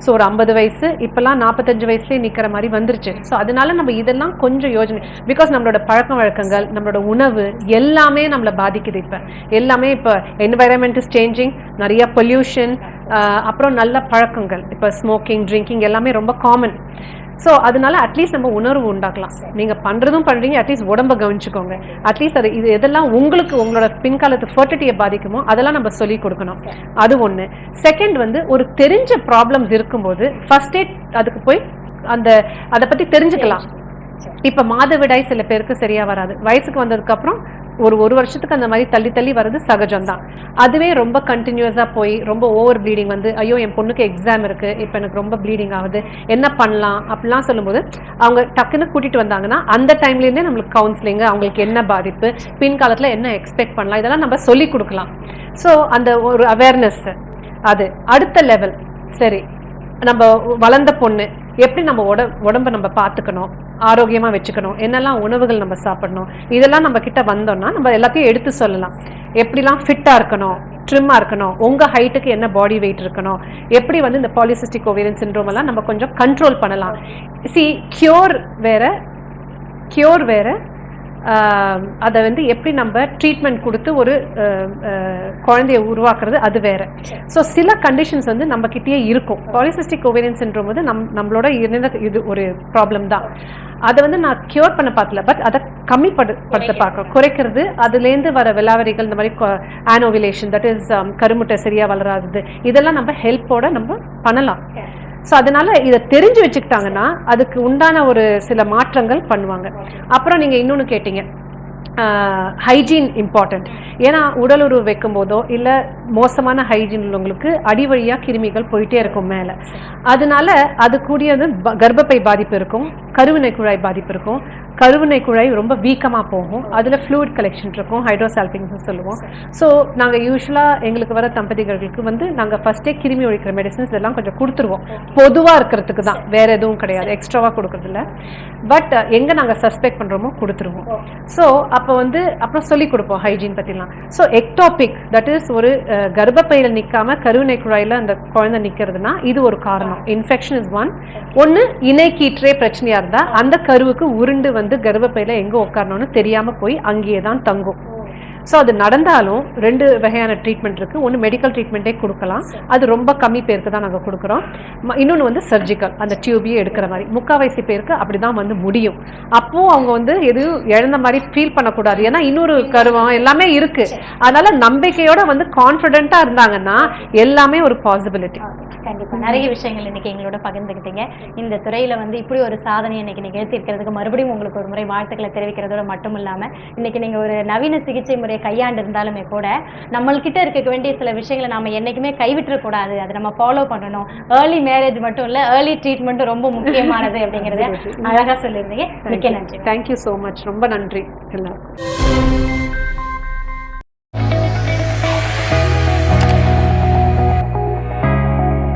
ஸோ ஒரு ஐம்பது வயசு இப்போல்லாம் நாற்பத்தஞ்சு வயசுலேயே நிற்கிற மாதிரி வந்துருச்சு. ஸோ அதனால நம்ம இதெல்லாம் கொஞ்சம் யோஜனை பிகாஸ் நம்மளோட பழக்க வழக்கங்கள் நம்மளோட உணவு எல்லாமே நம்மளை பாதிக்குது இப்போ. எல்லாமே இப்போ என்வைரன்மெண்ட் இஸ் சேஞ்சிங் நிறைய பொல்யூஷன் அப்புறம் நல்ல பழக்கங்கள். இப்போ ஸ்மோக்கிங் ட்ரிங்கிங் எல்லாமே ரொம்ப காமன் ஸோ அதனால அட்லீஸ்ட் நம்ம உணர்வு உண்டாக்கலாம். நீங்க பண்றதும் பண்றீங்க அட்லீஸ்ட் உடம்ப கவனிச்சுக்கோங்க. அட்லீஸ்ட் அது இது எதெல்லாம் உங்களுக்கு உங்களோட பின்காலத்து ஃபர்டிலிட்டியை பாதிக்குமோ அதெல்லாம் நம்ம சொல்லி கொடுக்கணும். அது ஒண்ணு. செகண்ட் வந்து ஒரு தெரிஞ்ச ப்ராப்ளம்ஸ் இருக்கும்போது ஃபர்ஸ்ட் எய்ட் அதுக்கு போய் அந்த அதை பத்தி தெரிஞ்சுக்கலாம். இப்ப மாதவிடாய் சில பேருக்கு சரியா வராது. வயசுக்கு வந்ததுக்கு அப்புறம் ஒரு ஒரு வருஷத்துக்கு அந்த மாதிரி தள்ளி தள்ளி வர்றது சகஜம்தான். அதுவே ரொம்ப கண்டினியூஸாக போய் ரொம்ப ஓவர் ப்ளீடிங் வந்து ஐயோ என் பொண்ணுக்கு எக்ஸாம் இருக்குது இப்போ எனக்கு ரொம்ப ப்ளீடிங் ஆகுது என்ன பண்ணலாம்? அப்படிலாம் சொல்லும்போது அவங்க டக்குன்னு கூட்டிட்டு வந்தாங்கன்னா அந்த டைம்ல இருந்தே நம்மளுக்கு கவுன்சிலிங்கு அவங்களுக்கு என்ன பாதிப்பு பின்காலத்தில் என்ன எக்ஸ்பெக்ட் பண்ணலாம் இதெல்லாம் நம்ம சொல்லி கொடுக்கலாம். ஸோ அந்த ஒரு அவேர்னஸ் அது. அடுத்த லெவல் சரி நம்ம வளர்ந்த பொண்ணு எப்படி நம்ம உட உடம்ப நம்ம பார்த்துக்கணும் ஆரோக்கியமாக வச்சுக்கணும் என்னெல்லாம் உணவுகள் நம்ம சாப்பிடணும் இதெல்லாம் நம்ம கிட்ட வந்தோம்னா நம்ம எல்லாத்தையும் எடுத்து சொல்லலாம். எப்படிலாம் ஃபிட்டாக இருக்கணும் ட்ரிம்மாக இருக்கணும் உங்கள் ஹைட்டுக்கு என்ன பாடி வெயிட் இருக்கணும் எப்படி வந்து இந்த பாலிசிஸ்டிக் ஓவேரியன் சின்ரோம் எல்லாம் நம்ம கொஞ்சம் கண்ட்ரோல் பண்ணலாம். சி கியூர் வேற கியூர் வேற அதை வந்து எப்படி நம்ம ட்ரீட்மெண்ட் கொடுத்து ஒரு குழந்தைய உருவாக்குறது அது வேற. ஸோ சில கண்டிஷன்ஸ் வந்து நம்ம கிட்டயே இருக்கும். பாலிசிஸ்டிக் ஓவேரியன் சிண்ட்ரோம் வந்து நம் நம்மளோட இருந்த இது ஒரு ப்ராப்ளம் தான். அதை வந்து நான் கியூர் பண்ண பார்க்கல பட் அதை கம்மிப்படு படுத்த பார்க்க குறைக்கிறது. அதுலேருந்து வர விலாவரிகள் இந்த மாதிரி ஆனோவிலேஷன் தட் இஸ் கருமுட்டை சரியா வளராதது இதெல்லாம் நம்ம ஹெல்ப்போட நம்ம பண்ணலாம். ஸோ அதனால இதை தெரிஞ்சு வச்சுக்கிட்டாங்கன்னா அதுக்கு உண்டான ஒரு சில மாற்றங்கள் பண்ணுவாங்க. அப்புறம் நீங்கள் இன்னொன்று கேட்டீங்க. ஹைஜீன் இம்பார்ட்டண்ட் ஏன்னா உடல் உறவு வைக்கும் போதோ இல்லை மோசமான ஹைஜீன் உள்ளவங்களுக்கு அடி வழியாக கிருமிகள் போயிட்டே இருக்கும் மேலே. அதனால அது கூடியது கர்ப்பப்பை பாதிப்பு இருக்கும் கருவினை குழாய் பாதிப்பு இருக்கும் கருவினை குழாய் ரொம்ப வீக்கமாக போகும். அதில் ஃப்ளூயிட் கலெக்ஷன் இருக்கும் ஹைட்ரோசால்பிங்ஸ் சொல்லுவோம். ஸோ நாங்கள் யூஸ்வலாக எங்களுக்கு வர தம்பதிகளுக்கு வந்து நாங்கள் ஃபஸ்ட்டே கிருமி ஒழிக்கிற மெடிசன்ஸ் இதெல்லாம் கொஞ்சம் கொடுத்துருவோம். பொதுவாக இருக்கிறதுக்கு தான். வேற எதுவும் கிடையாது. எக்ஸ்ட்ராவாக கொடுக்கறதில்ல. பட் எங்கே நாங்கள் சஸ்பெக்ட் பண்ணுறோமோ கொடுத்துருவோம். ஸோ அப்போ வந்து அப்புறம் சொல்லி கொடுப்போம் ஹைஜீன் பற்றிலாம் ஸோ எக்டாபிக் தட் இஸ் ஒரு கர்ப்பப்பையில நிற்காம கருவினை குழாயில் அந்த குழந்தை நிற்கிறதுனா இது ஒரு காரணம். இன்ஃபெக்ஷன் இஸ் ஒன் ஒன்று இணை கீற்றே பிரச்சனையா இருந்தா அந்த கருவுக்கு உருண்டு வந்து கர்ப்பப்பையில எங்க உட்காரணும்னு தெரியாம போய் அங்கேயே தான் தங்கும். ஸோ அது நடந்தாலும் ரெண்டு வகையான ட்ரீட்மெண்ட் இருக்குது ஒன்று மெடிக்கல் ட்ரீட்மெண்ட்டே கொடுக்கலாம். அது ரொம்ப கம்மி பேருக்கு தான் நாங்கள் கொடுக்குறோம். இன்னொன்று வந்து சர்ஜிக்கல் அந்த டியூபியே எடுக்கிற மாதிரி. முக்கால்வாசி பேருக்கு அப்படிதான் வந்து முடியும். அப்போ அவங்க வந்து எதுவும் இழந்த மாதிரி ஃபீல் பண்ணக்கூடாது. ஏன்னா இன்னொரு கருவம் எல்லாமே இருக்குது அதனால் நம்பிக்கையோட வந்து கான்ஃபிடென்ட்டாக இருந்தாங்கன்னா எல்லாமே ஒரு பாசிபிலிட்டி கண்டிப்பாக நிறைய விஷயங்கள் இன்னைக்கு எங்களோட பகிர்ந்துக்கிட்டீங்க இந்த துறையில் வந்து இப்படி ஒரு சாதனை இன்னைக்கு நிகழ்த்தி இருக்கிறதுக்கு மறுபடியும் உங்களுக்கு ஒரு முறை வாழ்த்துக்களை தெரிவிக்கிறதோட மட்டும் இல்லாமல் இன்னைக்கு நீங்கள் ஒரு நவீன சிகிச்சை முறை கையாண்டு இருந்தாலுமே கூட நம்மள்கிட்ட இருக்க வேண்டிய சில விஷயங்களை நாம என்னைக்குமே கைவிட்டுறக்கூடாது அதை நம்ம ஃபாலோ பண்ணணும். ஏர்லி மேரேஜ் மட்டும் இல்ல ஏர்லி ட்ரீட்மெண்ட்டும் ரொம்ப முக்கியமானது <laughs> அப்படிங்கறத அழகா சொல்லியிருந்தீங்க. மிக்க நன்றி. தேங்க்யூ ஸோ மச் ரொம்ப நன்றி. எல்லாருக்கும்.